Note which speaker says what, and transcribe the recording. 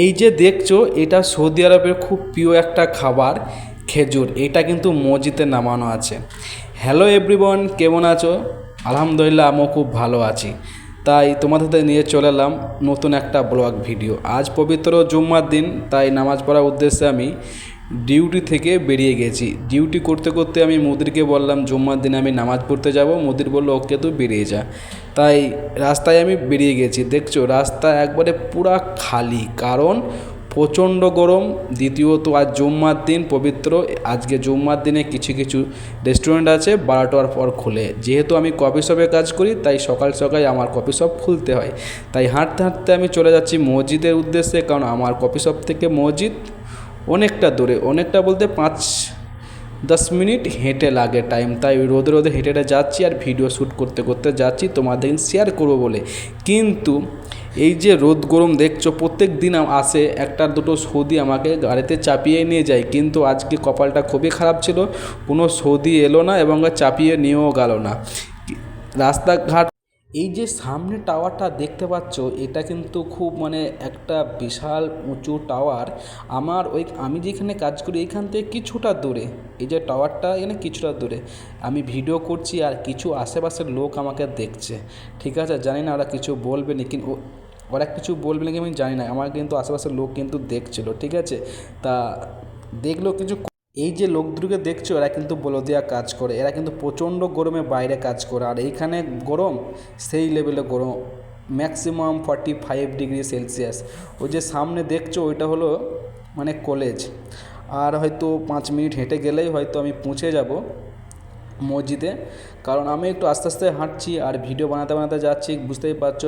Speaker 1: এই যে দেখছ, এটা সৌদি আরবের খুব প্রিয় একটা খাবার, খেজুর। এটা কিন্তু মসজিদে নামানো আছে। হ্যালো এভরিওয়ান কেমন আছো? আলহামদুলিল্লাহ, আমিও খুব ভালো আছি। তাই তোমাদের সাথে নিয়ে চলে এলাম নতুন একটা ব্লগ ভিডিও। আজ পবিত্র জুম্মার দিন, তাই নামাজ পড়ার উদ্দেশ্যে আমি ডিউটি থেকে বেরিয়ে গেছি। ডিউটি করতে করতে আমি মুদিরকে বললাম, জুম্মার দিনে আমি নামাজ পড়তে যাব। মুদির বলল, ওকে তো বেরিয়ে যা। তাই রাস্তায় আমি বেরিয়ে গেছি। দেখছ, রাস্তা একবারে পুরা খালি। কারণ প্রচণ্ড গরম, দ্বিতীয়ত আজ জুম্মার দিন পবিত্র। আজকে জুম্মার দিনে কিছু কিছু রেস্টুরেন্ট আছে বারোটার পর খুলে। যেহেতু আমি কফি শপে কাজ করি, তাই সকাল সকাল আমার কফি শপ খুলতে হয়। তাই হাঁটতে হাঁটতে আমি চলে যাচ্ছি মসজিদের উদ্দেশ্যে, কারণ আমার কফি শপ থেকে মসজিদ অনেকটা দূরে, অনেকটা বলতে পাঁচ দশ মিনিট হেঁটে লাগে টাইম তাই রোদে রোদে হেঁটে হেঁটে যাচ্ছি আর ভিডিও শ্যুট করতে করতে যাচ্ছি, তোমাদের শেয়ার করব বলে। কিন্তু এই যে রোদ গরম দেখছ, প্রত্যেক দিন আসে একটা দুটো সৌদি আমাকে গাড়িতে চাপিয়ে নিয়ে যায়। কিন্তু আজকে কপালটা খুবই খারাপ ছিল, কোনো সৌদি এলো না এবং চাপিয়ে নিয়েও গেল না। রাস্তাঘাট এই যে সামনে টাওয়ারটা দেখতে পাচ্ছ, এটা কিন্তু খুব মানে একটা বিশাল উঁচু টাওয়ার। আমার ওই, আমি যেখানে কাজ করি এইখান থেকে কিছুটা দূরে। এই যে টাওয়ারটা এখানে কিছুটা দূরে। আমি ভিডিও করছি আর কিছু আশেপাশের লোক আমাকে দেখছে। ঠিক আছে? জানি না ওরা কিছু বলবে না কিন্তু ওরা কিছু বলবে নাকি আমি জানি না। আমার কিন্তু আশেপাশের লোক কিন্তু দেখছিল। ঠিক আছে? তা দেখল কিছু এই যে লোকগুলোকে দেখছ, এরা কিন্তু বলদিয়া কাজ করে। এরা কিন্তু প্রচণ্ড গরমে বাইরে কাজ করে। আর এইখানে গরম, সেই লেভেলে গরম। Maximum forty five degree Celsius ওই যে সামনে দেখছ, ওইটা হলো মানে কলেজ আর হয়তো পাঁচ মিনিট হেঁটে গেলেই হয়তো আমি পৌঁছে যাব মসজিদে। কারণ আমি একটু আস্তে আস্তে হাঁটছি আর ভিডিও বানাতে বানাতে যাচ্ছি, বুঝতেই পারছ।